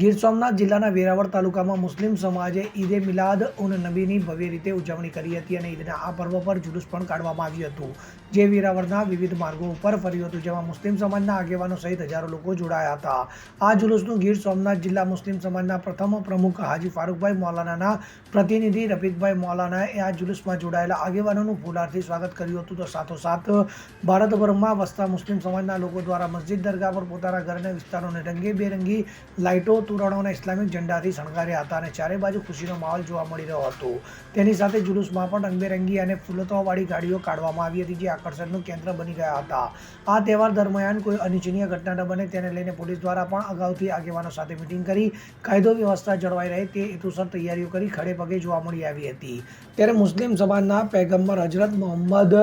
ગીર સોમનાથ જિલ્લાના વેરાવળ તાલુકામાં મુસ્લિમ સમાજે ઈદે મિલાદ ઉન નબીની ભવ્ય રીતે ઉજવણી કરી હતી અને ઈદના આ પર્વ પર જુલુસ પણ કાઢવામાં આવ્યું હતું. જે વેરાવળના વિવિધ માર્ગો ઉપર ફર્યું હતું, જેમાં મુસ્લિમ સમાજના આગેવાનો સહિત હજારો લોકો જોડાયા હતા. આ જુલુસનું ગીર સોમનાથ જિલ્લા મુસ્લિમ સમાજના પ્રથમ પ્રમુખ હાજી ફારૂકભાઈ મૌલાનાના પ્રતિનિધિ રફીકભાઈ મૌલાનાએ આ જુલુસમાં જોડાયેલા આગેવાનોનું ફૂલારથી સ્વાગત કર્યું હતું. તો સાથોસાથ ભારતભરમાં વસતા મુસ્લિમ સમાજના લોકો દ્વારા મસ્જિદ દરગાહ પર પોતાના ઘરના વિસ્તારોને રંગેબેરંગી લાઇટો તોરણો અને ઇસ્લામિક ઝંડાથી શણગાર્યા હતા અને ચારે બાજુ ખુશીનો માહોલ જોવા મળી રહ્યો હતો. તેની સાથે જુલુસમાં પણ રંગબેરંગી અને ફૂલતોવાળી ગાડીઓ કાઢવામાં આવી હતી જે આકર્ષણનું કેન્દ્ર બની ગયા હતા. આ તહેવાર દરમિયાન કોઈ અનિચ્છનીય ઘટના ન બને તેને લઈને પોલીસ દ્વારા પણ અગાઉથી આગેવાનો સાથે મિટિંગ કરી કાયદો વ્યવસ્થા જળવાઈ રહે તે હેતુસર તૈયારીઓ કરી ખડે પગે જોવા મળી આવી હતી. ત્યારે મુસ્લિમ સમાજના પેગમ્બર હજરત મોહમ્મદ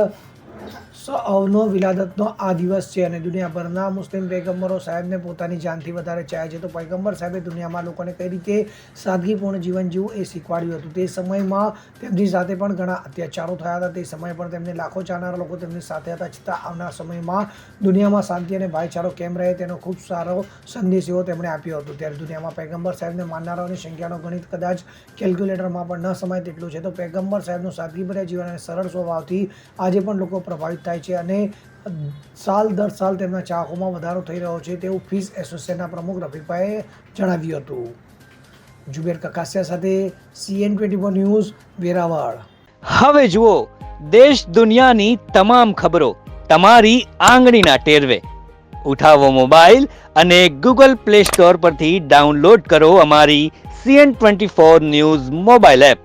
સૌનો વિલાદતનો આ દિવસ છે અને દુનિયાભરના મુસ્લિમ પૈગંબરો સાહેબને પોતાની જાનથી વધારે ચાહે છે. તો પૈગંબર સાહેબે દુનિયામાં લોકોને કઈ રીતે સાદગીપૂર્ણ જીવન જીવવું એ શીખવાડ્યું હતું. તે સમયમાં તેમની સાથે પણ ઘણા અત્યાચારો થયા હતા. તે સમયે પણ તેમને લાખો ચાહનારા લોકો તેમની સાથે હતા. છતાં આવનાર સમયમાં દુનિયામાં શાંતિ અને ભાઈચારો કેમ રહે તેનો ખૂબ સારો સંદેશ એવો તેમણે આપ્યો હતો. ત્યારે દુનિયામાં પૈગંબર સાહેબને માનનારાઓની સંખ્યાનો ગણિત કદાચ કેલ્ક્યુલેટરમાં પણ ન સમાય તેટલું છે. તો પૈગંબર સાહેબનું સાદગીભર્યા જીવન અને સરળ સ્વભાવથી આજે પણ લોકો પ્રભાવિત થાય છે અને સાલ દર સાલ તેમના ચાહકોમાં વધારો થઈ રહ્યો છે તેવું ફીસ એસોસિએશનના પ્રમુખ રફીકભાઈએ જણાવ્યું હતું. જુબેર કકાસિયા સાથે CN twenty four news, Veraval. હવે જુઓ, દેશ દુનિયાની તમામ ખબરો તમારી આંગળીના ટેરવે. ઉઠાવો મોબાઈલ અને ગૂગલ પ્લે સ્ટોર પરથી ડાઉનલોડ કરો અમારી CN twenty four news mobile app.